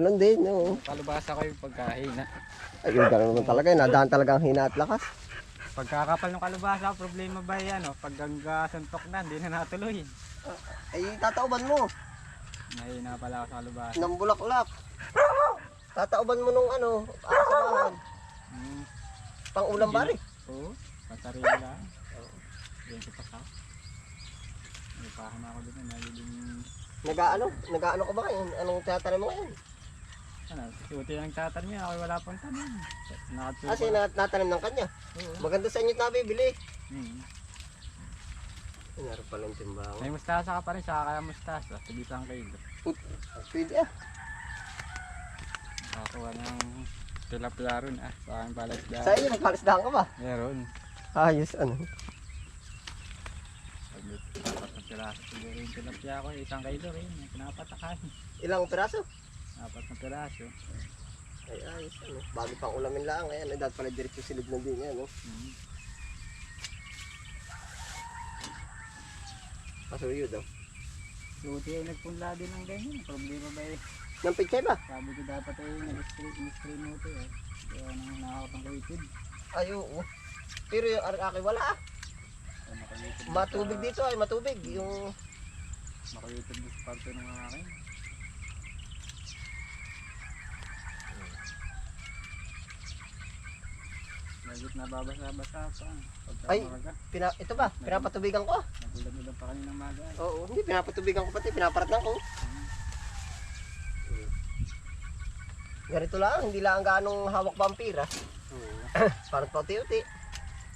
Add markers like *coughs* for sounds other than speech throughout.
Ganun din, no. Palubasa ko yung pagkahina. Ay, yung gano'n naman talaga. eh. Nadaan talaga ang hina at lakas. Pagkakapal ng kalubasa, problema ba yan? No? Pag hangga suntok na, hindi na natuloy. Ay, tatauban mo. Mahina pala ako sa kalubasa. Nang bulaklak. Tatauban mo nung ano, asabahan. Hmm. Pang ulam bari. Oo, pasarili lang. Oo. Yan ko pa sa. Nagpahan ako dito, nagiging... Nag-ano? Nag-ano ka ba ngayon? Anong tatanim mo ngayon? Ano, suti ang tatan niya, ako wala pang tanim. Nakatubo. Kasi na natanim ng kanya. Oo. Maganda sa inyo nabibili. Hmm. Meron pala yung timbangan. May mustasa ka pa rin, saka kaya mustasa. Sige isang kilo. Pwede ah. Nakakuha ng tilapia ron ah, sa aking palasda. Sa inyo, nagkalisdahan ka ba? Meron. Ayos, ano. Apat na piraso siguro yung tilapia ko, isang kilo rin. Pinapatakan. Ilang piraso? Apat na piraso. Ay, ayos, ano. Bago pang ulamin lang. Ayan, ay, dahil pala diretso silid na din yan, no. Hmm. Pasuyo daw. Suti ay nagpunla din ng ganyan. Problema ba eh. Nang pichay ba? Sabi ko dapat ay nag-spray mo ito eh. Kaya nang nakakot ng kaitin. Ay, oo. Pero yung araki wala ah. Matubig dito ay matubig. Yung Makayitid mo sa parte ng akin. Medyo nababasa-basa pa. Pagka Ay. umaga, pina, ito ba? Pinapatubigan ko ah. natulad-tulad pa kaninang maga. eh. Oo, hindi pinapatubigan ko pati, pinaparatnan ko. Ganito lang, hindi lang ganong hawak pa ang pira. Oo. *coughs* Parang pauti-uti.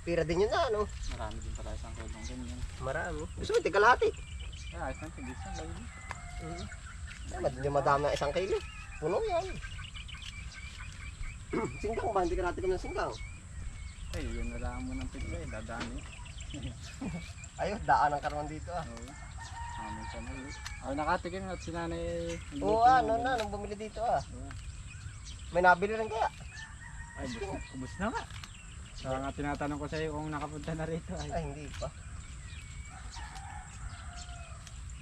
Pira din yun na, ano? Marami din pala isang kulong ganyan. Marami. Gusto mo, tika lahati. Kaya ayos lang tigis lang lagi. Mm. Yung madami na isang kilo. Puno yan. *coughs* singkang ba? Hindi ka natin ng singkang. Ay, yun na mo ng pigla eh. Dadami. *laughs* Ayun, daan ang karoon dito ah. Oo. Amin sa nalo. Ako nakatikim at si nanay. Oo, ano na, nung bumili dito ah. May nabili rin kaya. Ay, bus kubos na nga. Kaya nga tinatanong ko sa iyo kung nakapunta na rito. Ay, Ay, hindi pa.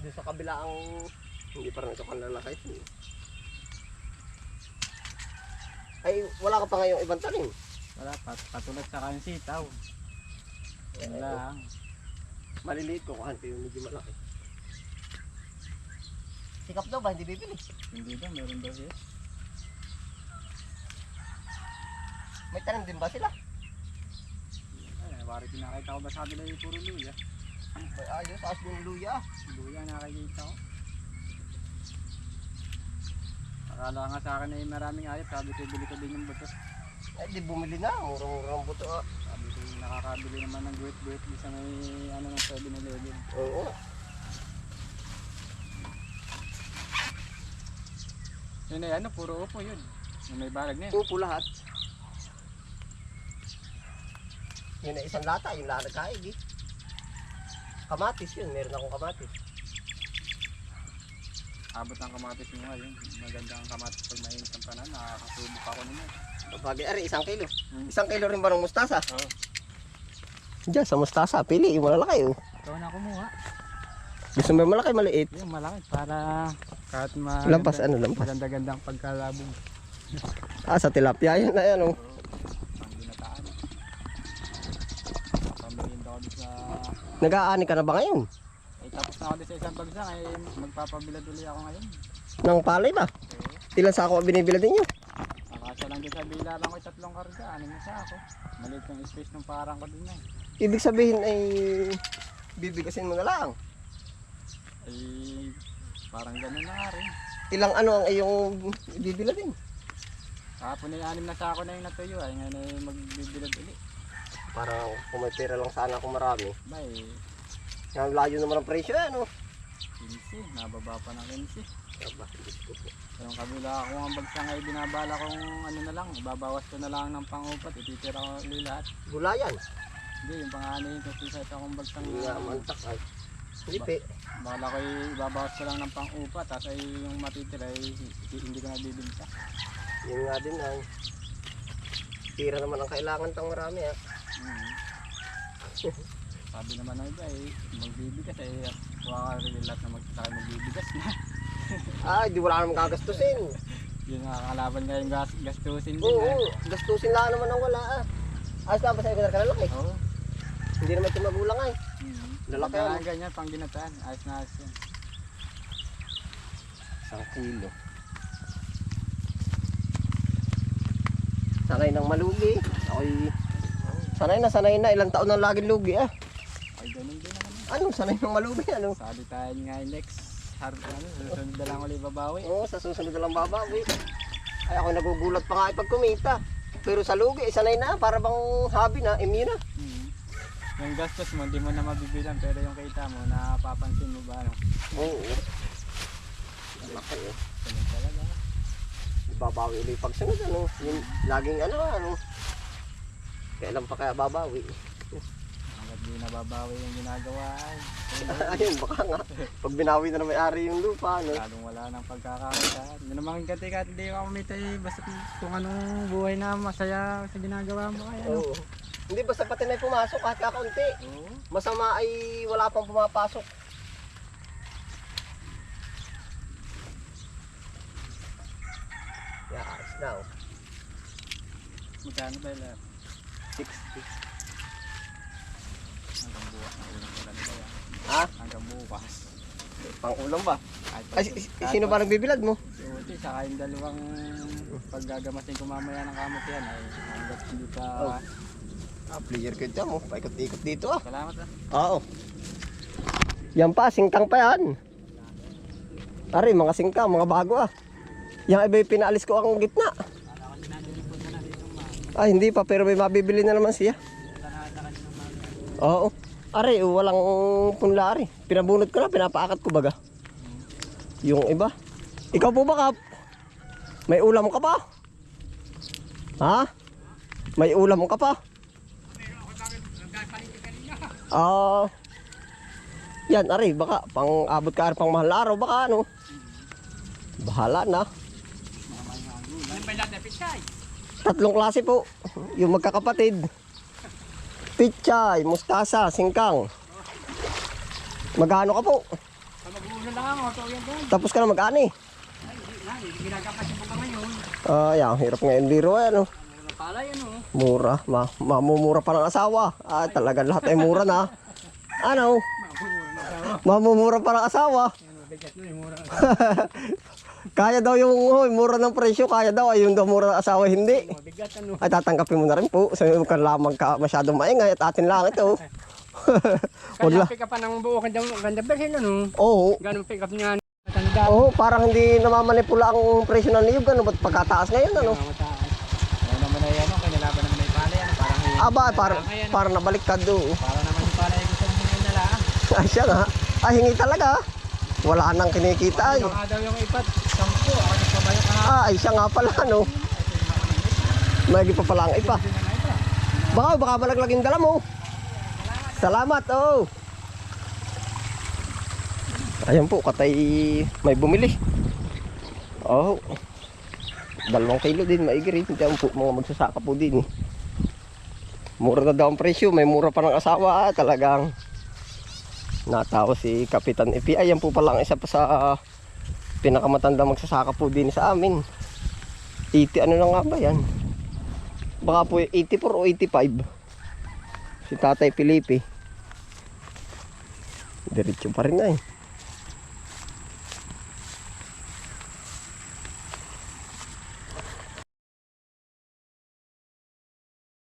Doon sa kabila ang hindi pa rin ito kanlalakay. Ay, wala ka pa ngayong ibang tanim. Wala pa. Patulad sa kanyang sitaw. Yan lang. Maliliit ko kuhan, pero medyo malaki. Sikap daw ba? Hindi bibili. Hindi daw, meron daw siya. May tanim din ba sila? Ay, wari pinakita ko ba sa kanila yung puro luya. May ayos, as yung luya. Luya nakakita ko. Akala nga sa akin ay maraming ayot. Sabi ko, bili ko din yung buto. Ay, di bumili na. Murang-murang buto ah. Sabi ko, nakakabili naman ng guwit-guwit sa may ano ng 7-Eleven. Oo. Yun ay ano, puro upo yun. Yung may balag na yun. Upo lahat. Yun na isang lata, yung lata kaig eh. Kamatis yun, meron akong kamatis. Abot ng kamatis mo ngayon. Maganda ang kamatis pag mainit ang panan. Nakakasubo pa ako naman. Bagay, ari, isang kilo. Isang kilo rin ba ng mustasa? Oo. Diyan, sa mustasa, pili, yung malalaki oh. Ikaw na kumuha. Gusto mo yung malaki, maliit. Yung malaki para kahit ma... Lampas, ano, lampas. Maganda-gandang pagkalabog. Ah, sa tilapia, yan na yan oh. Nag-aani ka na ba ngayon? Eh, tapos na ako din sa isang bagsak. Eh, magpapabilad ulit ako ngayon. Nang palay ba? Oo. Ilan sa ako ang binibila din sa bilaran ko tatlong karga. Ano mo sa ako? Maliit yung space ng parang ko din na. Ibig sabihin ay bibigasin mo na lang. Eh, parang ganun na nga rin. Ilang ano ang iyong bibila din? Kahapon ay anim na sako na yung natuyo. Ay ngayon ay magbibilad ulit. Parang kung may pera lang sana ako marami. Ba eh, Ang layo naman ang presyo yan oh. 15. Nababa pa ng 15. Aba, Diyos ko po. So, yung kabila kung ang bagsak ay binabala kong ano na lang. Babawas ko na lang ng pangupat. Ititira ko ulit lahat. Gulayan. Hindi, yung panganin ko sa isa akong Hindi nga mantak ay. Lipi. Bala ko ibabawas ko lang ng pang-upa, tapos ay yung matitira ay hindi, ko nabibinta. Yun nga din ay. Tira naman ang kailangan tang marami ah. Mm. *laughs* Sabi naman ng iba eh, magbibigas eh, huwag ka rin lahat na magsasakay magbibigas na. *laughs* Ay, di wala namang gagastusin. Yung nakakalaban nga yung gas, gastusin din. Oo, eh. gastusin lang naman ang wala ah. Ayos na ba sa'yo ka lalaki? Oo. Hindi naman ito magulang ay. Mm. Lalaki Ganda ano? ganyan, pang ginataan. Ayos na ayos yan. Isang kilo. Sanay ng malugi. Ako'y sanay na, sanay na. Ilang taon na laging lugi ah. Ay, ganun din naman. Anong sanay ng malugi? Ano? Sali tayo nga next. Har ano, susunod na lang ulit babawi. Oo, sa susunod na lang babawi. Ay ako nagugulat pa nga ipag kumita. Pero sa lugi, eh, sanay na. Para bang hobby na, immune na. Mm. Yung gastos mo, hindi mo na mabibilang. Pero yung kita mo, napapansin mo ba? Ano? Oo. Laki eh. Ganun talaga. Babawi ulit pag sunod ano. Yung laging ano ano. Kailan pa kaya babawi? Hanggat di nababawi yung ginagawa ay. *laughs* Ayun, baka nga. Pag binawi na na may-ari yung lupa, ano. Lalong wala nang pagkakakita. Hindi naman kati-kati hindi ako kumita eh. Basta kung anong buhay na masaya sa ginagawa mo kaya. Oo. Hindi basta pati na pumasok kahit kakaunti. Oo. Masama ay wala pang pumapasok. Yeah, ayos na oh. Magkano ba yun? 60. Hanggang bukas. Hanggang bukas kaya. Ha? Hanggang bukas. Pang ulam ba? Ay, si- kahit sino ba nagbibilad mo? Si Uti, saka yung dalawang paggagamasin ko mamaya ng kamot yan ay hanggat hindi pa... Oh. Ah, player ka dyan mo. Paikot-ikot dito ah. Salamat ah. Oo. Yan pa, singkang pa yan. Ari, mga singkang, mga bago ah. Yung iba yung pinaalis ko ang gitna. Na na. Ah, hindi pa, pero may mabibili na naman siya. Oo. Ari, walang punla ari. Pinabunot ko na, pinapaakat ko baga. Yung iba. Ikaw po ba, Kap? May ulam ka pa? Ha? May ulam ka pa? Ah. yan, ari, baka pang abot ka pang mahal araw, baka ano. Bahala na. Tatlong klase po. Yung magkakapatid. Pichay, mustasa, singkang. Magkano ka po? Mag-uuna lang ako, yan doon. Tapos ka na mag-ani. Ay, hindi na, hindi ginagapasin ko ka ngayon. Ah, yan, hirap ngayon biro eh, yan oh. Mura, ma mamumura pa ng asawa. Ah, talaga lahat ay mura na. Ano? Mabura na daw. Mamumura pa ng asawa. *laughs* Kaya daw yung hoy, mura ng presyo, kaya daw ayun daw mura ng asawa hindi. Mabigat ano. Ay tatanggapin mo na rin po. Sabi mo ka lamang ka masyadong maingay at atin lang ito. *laughs* Kaya Wala. pick up ng buo ganda ganda version ano. Oo. Ganun pick up niya. Matanda. Oo, parang hindi namamanipula ang presyo ng niyog. Ano, ba't pagkataas ngayon? Ano? Mataas. Ano naman ay ano, kinalaban naman ay pala yan. Parang Aba, parang, parang nabaliktad doon. Para naman yung pala ay gusto mo na lang. *laughs* Ay, siya nga. Ay, hingi talaga. Wala nang kinikita. Ay, Baka daw yung ipat, sampu. Ako ka nga. ah, siya nga pala, no? May pa pala ang ipa. Baka, baka malaglag yung dala mo. Salamat, oh. Ayan po, katay may bumili. Oh. Dalawang kilo din, maigri. Diyan po, mga magsasaka po din. Eh. Mura na daw ang presyo, may mura pa ng asawa. Ah, talagang natawa si Kapitan Epi. Ayan po pala ang isa pa sa pinakamatanda magsasaka po din sa amin. 80 ano na nga ba yan? Baka po 84 o 85. Si Tatay Felipe. Diretso pa rin na eh.